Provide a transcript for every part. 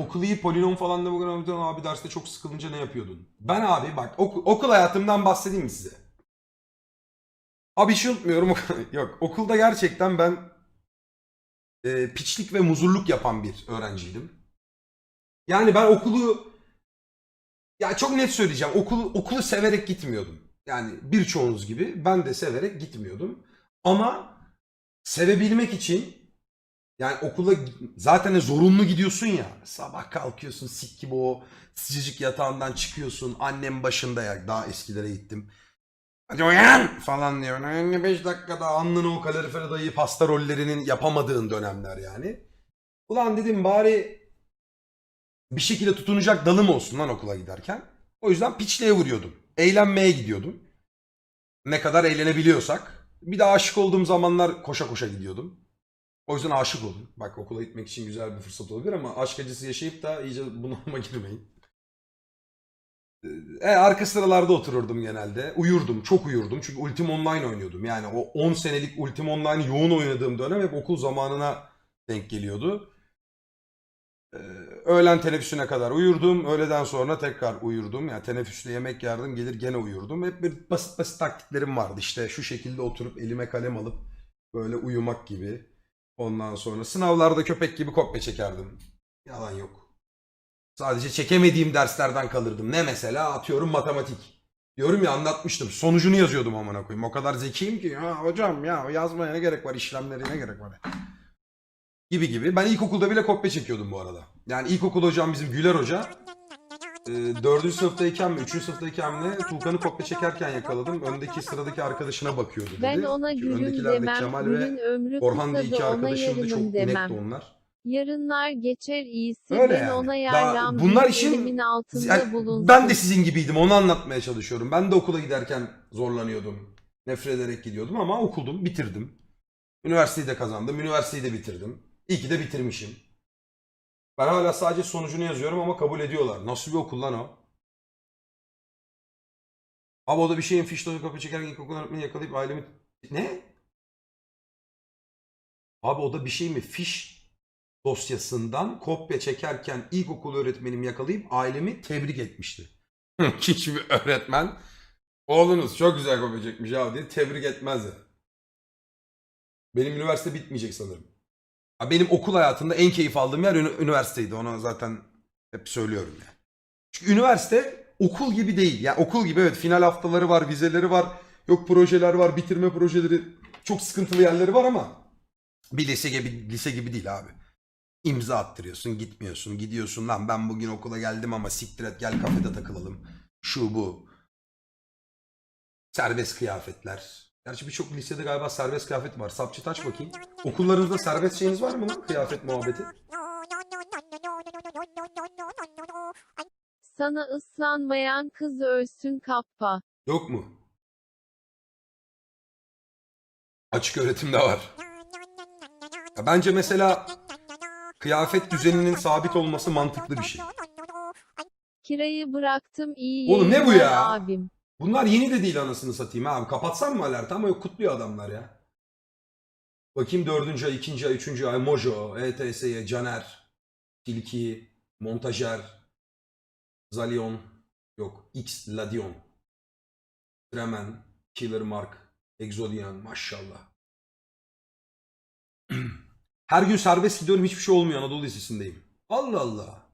okul iyi polinom falan da bugün abi derste çok sıkılınca ne yapıyordun? Ben abi bak ok- okul hayatımdan bahsedeyim size? Abi hiç unutmuyorum. Yok okulda gerçekten ben e, piçlik ve muzurluk yapan bir öğrenciydim. Yani ben okulu ya çok net söyleyeceğim. Okulu okulu severek gitmiyordum. Yani birçoğunuz gibi ben de severek gitmiyordum. Ama sevebilmek için yani okula zaten zorunlu gidiyorsun ya. Sabah kalkıyorsun sik gibi o sıcacık yatağından çıkıyorsun. Annem başında ya daha eskilere gittim. Hadi uyan falan diyor. 55 dakikada alnını o kalorifere dayayıp hasta rollerinin yapamadığın dönemler yani. Ulan dedim bari bir şekilde tutunacak dalım olsun lan okula giderken. O yüzden piçliğe vuruyordum. Eğlenmeye gidiyordum. Ne kadar eğlenebiliyorsak. Bir de aşık olduğum zamanlar koşa koşa gidiyordum. O yüzden aşık oldum. Bak okula gitmek için güzel bir fırsat olabilir ama aşk acısı yaşayıp da iyice bunalıma girmeyin. E, arka sıralarda otururdum genelde. Uyurdum, çok uyurdum. Çünkü Ultim Online oynuyordum. Yani o 10 senelik Ultim Online yoğun oynadığım dönem hep okul zamanına denk geliyordu. Ee, öğlen teneffüsüne kadar uyurdum. Öğleden sonra tekrar uyurdum. Yani teneffüste yemek yerdim, gelir gene uyurdum. Hep bir basit basit taktiklerim vardı. İşte şu şekilde oturup elime kalem alıp böyle uyumak gibi. Ondan sonra sınavlarda köpek gibi kopya çekerdim. Yalan yok. Sadece çekemediğim derslerden kalırdım. Ne mesela? Atıyorum matematik. Diyorum ya anlatmıştım. Sonucunu yazıyordum amına koyayım. O kadar zekiyim ki. Ya hocam ya yazmaya ne gerek var? işlemleri ne gerek var? Gibi gibi. Ben ilkokulda bile kopya çekiyordum bu arada. Yani ilkokul hocam bizim Güler Hoca. E, dördüncü sınıftayken mi, üçüncü sınıftayken mi Tuğkan'ı kopya çekerken yakaladım. Öndeki sıradaki arkadaşına bakıyordu dedi. Ben ona gülüm demem, Kemal ve ömrü Orhan diye iki arkadaşımdı. Çok demem. onlar. Yarınlar geçer iyisi Öyle ben yani. ona yarram bunlar işin- altında Yani bulunsun. ben de sizin gibiydim onu anlatmaya çalışıyorum. Ben de okula giderken zorlanıyordum. Nefret ederek gidiyordum ama okudum, bitirdim. Üniversiteyi de kazandım, üniversiteyi de bitirdim. İyi ki de bitirmişim. Ben hala sadece sonucunu yazıyorum ama kabul ediyorlar. Nasıl bir okul lan o? Abi o da bir şeyin fiş dozu kapı çekerken ilkokul öğretmeni yakalayıp ailemi... Ne? Abi o da bir şey mi? Fiş dosyasından kopya çekerken ilkokul öğretmenimi yakalayıp ailemi tebrik etmişti. Hiçbir öğretmen oğlunuz çok güzel kopya çekmiş ya diye tebrik etmez ya. Benim üniversite bitmeyecek sanırım. Benim okul hayatında en keyif aldığım yer üniversiteydi. Onu zaten hep söylüyorum yani. Çünkü üniversite okul gibi değil. Yani okul gibi evet final haftaları var, vizeleri var. Yok projeler var, bitirme projeleri. Çok sıkıntılı yerleri var ama bir lise gibi lise gibi değil abi. İmza attırıyorsun, gitmiyorsun, gidiyorsun lan ben bugün okula geldim ama siktir et gel kafede takılalım. Şu bu. Serbest kıyafetler. Gerçi birçok lisede galiba serbest kıyafet var. Sapçı taç bakayım. Okullarınızda serbest şeyiniz var mı lan? Kıyafet muhabbeti. Sana ıslanmayan kız ölsün kappa. Yok mu? Açık öğretimde var. Ya bence mesela kıyafet düzeninin sabit olması mantıklı bir şey. Kirayı bıraktım iyi Oğlum ne bu yayınlar ya? abim. Bunlar yeni de değil anasını satayım abi. Kapatsam mı alerti ama yok kutluyor adamlar ya. Bakayım dördüncü ay, ikinci ay, üçüncü ay Mojo, ETS'ye, Caner, Tilki, Montajer, Zalion, yok X Ladion, Tremen, Killer Mark, Exodian maşallah. Her gün serbest gidiyorum hiçbir şey olmuyor Anadolu Lisesi'ndeyim. Allah Allah.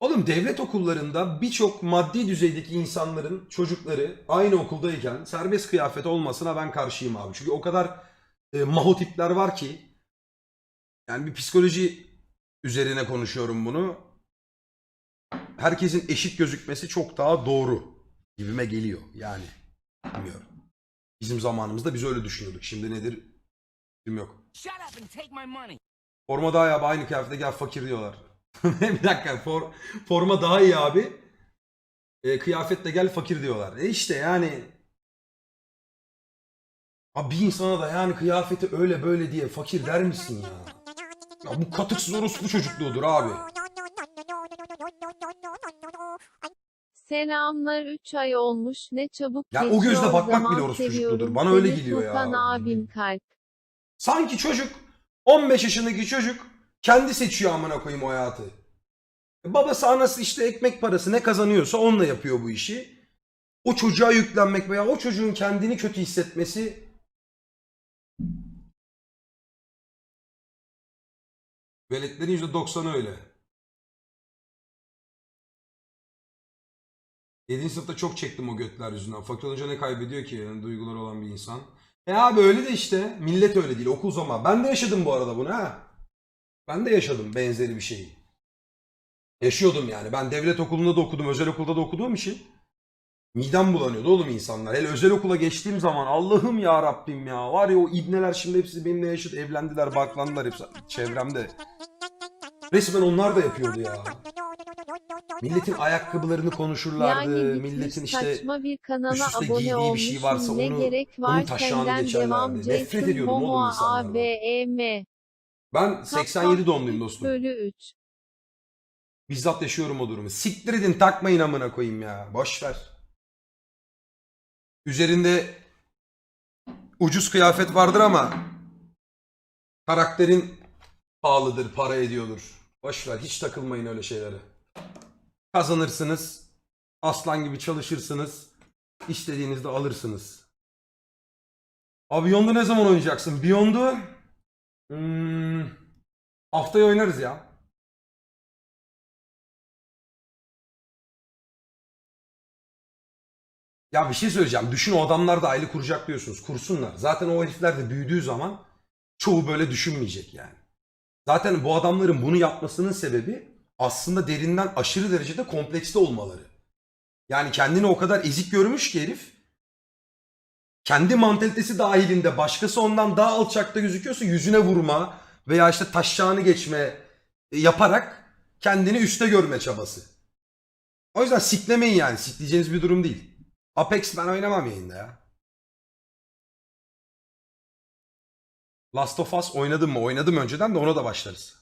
Oğlum devlet okullarında birçok maddi düzeydeki insanların çocukları aynı okuldayken serbest kıyafet olmasına ben karşıyım abi. Çünkü o kadar e, mahotipler var ki yani bir psikoloji üzerine konuşuyorum bunu. Herkesin eşit gözükmesi çok daha doğru gibime geliyor yani. Bilmiyorum. Bizim zamanımızda biz öyle düşünüyorduk. Şimdi nedir? Bilmiyorum yok. Forma daha abi aynı kıyafete gel fakir diyorlar. bir dakika for, forma daha iyi abi. E, kıyafetle gel fakir diyorlar. E işte yani. Abi bir insana da yani kıyafeti öyle böyle diye fakir der misin ya? Ya bu katıksız orospu çocukluğudur abi. Selamlar 3 ay olmuş ne çabuk Ya o gözle bakmak bile orospu çocukluğudur. Bana öyle geliyor ya. Abim kalp. Sanki çocuk 15 yaşındaki çocuk Kendi seçiyor amına koyayım o hayatı. Babası anası işte ekmek parası ne kazanıyorsa onunla yapıyor bu işi. O çocuğa yüklenmek veya o çocuğun kendini kötü hissetmesi Veletlerin %90'ı öyle. 7. sınıfta çok çektim o götler yüzünden. Fakir olunca ne kaybediyor ki yani duyguları olan bir insan. E abi öyle de işte. Millet öyle değil. Okul zaman. Ben de yaşadım bu arada bunu ha. Ben de yaşadım benzeri bir şeyi. Yaşıyordum yani. Ben devlet okulunda da okudum, özel okulda da okuduğum için. Midem bulanıyordu oğlum insanlar. Hele özel okula geçtiğim zaman Allah'ım ya Rabbim ya. Var ya o ibneler şimdi hepsi benimle yaşıt evlendiler, baklandılar hepsi çevremde. Resmen onlar da yapıyordu ya. Milletin ayakkabılarını konuşurlardı. Yani milletin işte saçma bir kanala üst üste abone giydiği bir şey varsa ne onu- gerek onun var taşağını senden geçerlerdi. Nefret ediyordum oğlum insanlardan. Ben 87 doğumluyum dostum. Bölü 3. Bizzat yaşıyorum o durumu. Siktir edin takmayın amına koyayım ya. Boş ver. Üzerinde ucuz kıyafet vardır ama karakterin pahalıdır, para ediyordur. Boş ver, hiç takılmayın öyle şeylere. Kazanırsınız, aslan gibi çalışırsınız, istediğinizde alırsınız. Abi Beyond'u ne zaman oynayacaksın? Beyond'u hmm, haftaya oynarız ya. Ya bir şey söyleyeceğim. Düşün o adamlar da aile kuracak diyorsunuz. Kursunlar. Zaten o herifler de büyüdüğü zaman çoğu böyle düşünmeyecek yani. Zaten bu adamların bunu yapmasının sebebi aslında derinden aşırı derecede kompleksli olmaları. Yani kendini o kadar ezik görmüş ki herif. Kendi mantalitesi dahilinde başkası ondan daha alçakta gözüküyorsa yüzüne vurma veya işte taşağını geçme e, yaparak kendini üste görme çabası. O yüzden siklemeyin yani. Sikleyeceğiniz bir durum değil. Apex ben oynamam yayında ya. Last of Us oynadım mı? Oynadım önceden de ona da başlarız.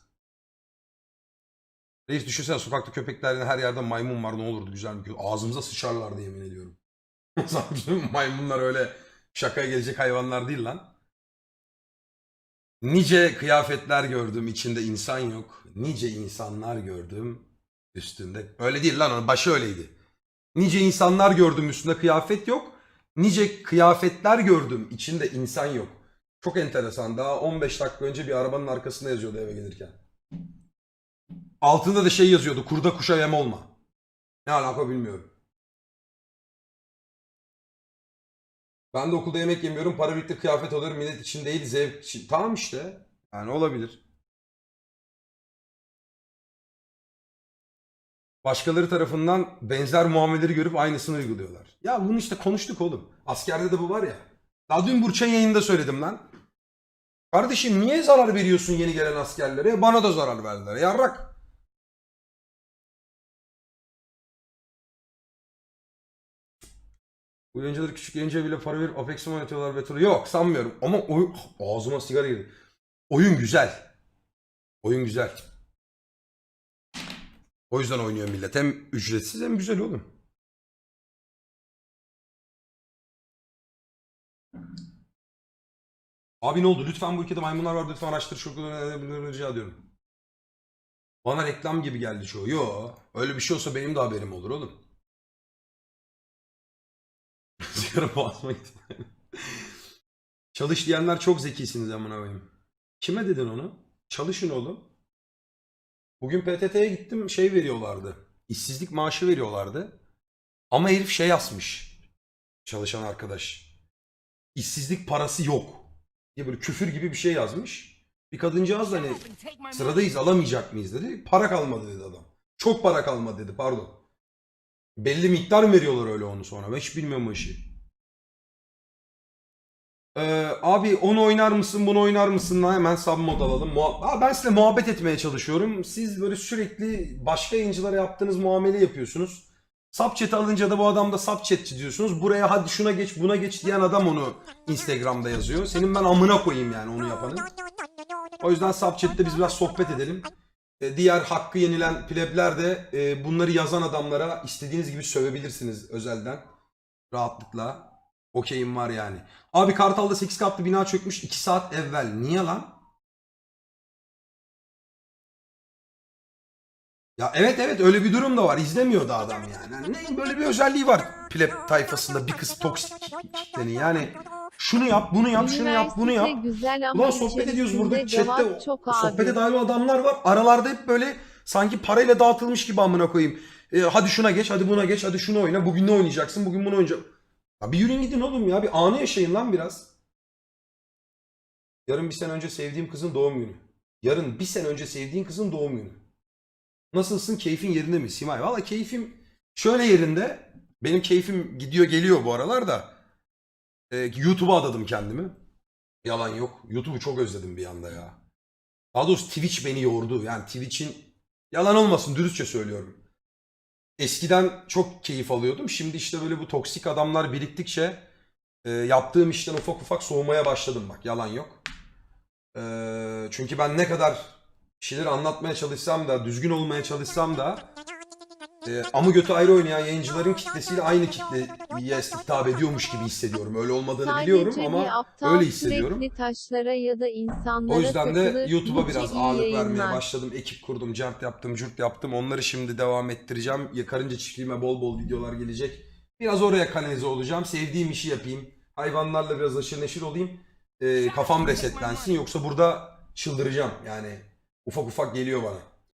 Reis düşünsene sokakta köpeklerin her yerde maymun var ne olurdu güzel mi? Ağzımıza sıçarlardı yemin ediyorum. Maymunlar öyle şakaya gelecek hayvanlar değil lan. Nice kıyafetler gördüm içinde insan yok. Nice insanlar gördüm üstünde. Öyle değil lan onun başı öyleydi. Nice insanlar gördüm üstünde kıyafet yok. Nice kıyafetler gördüm içinde insan yok. Çok enteresan. Daha 15 dakika önce bir arabanın arkasında yazıyordu eve gelirken. Altında da şey yazıyordu. Kurda kuşa yem olma. Ne alaka bilmiyorum. Ben de okulda yemek yemiyorum. Para birlikte kıyafet alıyorum. Millet için değil zevk için. Tamam işte. Yani olabilir. Başkaları tarafından benzer muameleleri görüp aynısını uyguluyorlar. Ya bunu işte konuştuk oğlum. Askerde de bu var ya. Daha dün Burçen yayında söyledim lan. Kardeşim niye zarar veriyorsun yeni gelen askerlere? Bana da zarar verdiler. Yarrak. Yayıncıları küçük yayıncıya bile para verip Apex'i mi oynatıyorlar Betul'u? Yok sanmıyorum. Ama oyun... Ağzıma sigara girdi. Oyun güzel. Oyun güzel. O yüzden oynuyor millet. Hem ücretsiz hem güzel oğlum. Abi ne oldu? Lütfen bu ülkede maymunlar var. Lütfen araştır. Çok rica ediyorum. Bana reklam gibi geldi çoğu. Yo. Öyle bir şey olsa benim de haberim olur oğlum. Sigara boğazıma. Çalış diyenler çok zekisiniz amına koyayım. Kime dedin onu? Çalışın oğlum. Bugün PTT'ye gittim şey veriyorlardı. İşsizlik maaşı veriyorlardı. Ama herif şey yazmış. Çalışan arkadaş. İşsizlik parası yok. Diye böyle küfür gibi bir şey yazmış. Bir kadıncağız da hani sıradayız alamayacak mıyız dedi. Para kalmadı dedi adam. Çok para kalmadı dedi pardon. Belli miktar mı veriyorlar öyle onu sonra? Ben hiç bilmiyorum o işi. Ee, abi onu oynar mısın bunu oynar mısın hemen sub mod alalım. Muha- Aa, ben size muhabbet etmeye çalışıyorum. Siz böyle sürekli başka yayıncılara yaptığınız muamele yapıyorsunuz. Sub chat'i alınca da bu adam da sub chatçi diyorsunuz. Buraya hadi şuna geç buna geç diyen adam onu Instagram'da yazıyor. Senin ben amına koyayım yani onu yapanı. O yüzden sub chat'te biz biraz sohbet edelim. E, Diğer hakkı yenilen plebler de e, bunları yazan adamlara istediğiniz gibi sövebilirsiniz özelden. Rahatlıkla. Okeyim var yani. Abi Kartal'da 8 katlı bina çökmüş 2 saat evvel. Niye lan? Ya evet evet öyle bir durum da var. İzlemiyor da adam yani. Yani ne böyle bir özelliği var pleb tayfasında bir kız toksik kitlenin. Yani şunu yap, bunu yap, şunu yap, bunu yap. Güzel ama Ulan sohbet ediyoruz burada chatte çok sohbete dahil adamlar var. Aralarda hep böyle sanki parayla dağıtılmış gibi amına koyayım. E, hadi şuna geç, hadi buna geç, hadi şunu oyna. Bugün ne oynayacaksın? Bugün bunu oynayacaksın. Ya bir yürüyün gidin oğlum ya. Bir anı yaşayın lan biraz. Yarın bir sene önce sevdiğim kızın doğum günü. Yarın bir sene önce sevdiğin kızın doğum günü. Nasılsın? Keyfin yerinde mi? Simay. Valla keyfim şöyle yerinde. Benim keyfim gidiyor geliyor bu aralar da. E, YouTube'a adadım kendimi. Yalan yok. YouTube'u çok özledim bir anda ya. Daha doğrusu Twitch beni yordu. Yani Twitch'in yalan olmasın dürüstçe söylüyorum. Eskiden çok keyif alıyordum. Şimdi işte böyle bu toksik adamlar biriktikçe e, yaptığım işten ufak ufak soğumaya başladım bak. Yalan yok. E, çünkü ben ne kadar şeyler anlatmaya çalışsam da, düzgün olmaya çalışsam da e, amı götü ayrı oynayan yayıncıların kitlesiyle aynı kitleye hitap ediyormuş gibi hissediyorum. Öyle olmadığını biliyorum Sadece ama bir aptal öyle hissediyorum. sürekli taşlara ya da insanlara O yüzden de takılır. YouTube'a Nice biraz iyi ağırlık vermeye yayınlar. başladım. Ekip kurdum, cart yaptım, cürt yaptım. Onları şimdi devam ettireceğim. Yakarınca çiftliğime bol bol videolar gelecek. Biraz oraya kanalize olacağım. Sevdiğim işi yapayım. Hayvanlarla biraz aşırı neşir olayım. Ee, kafam resetlensin. Yoksa burada çıldıracağım. Yani ufak ufak geliyor bana.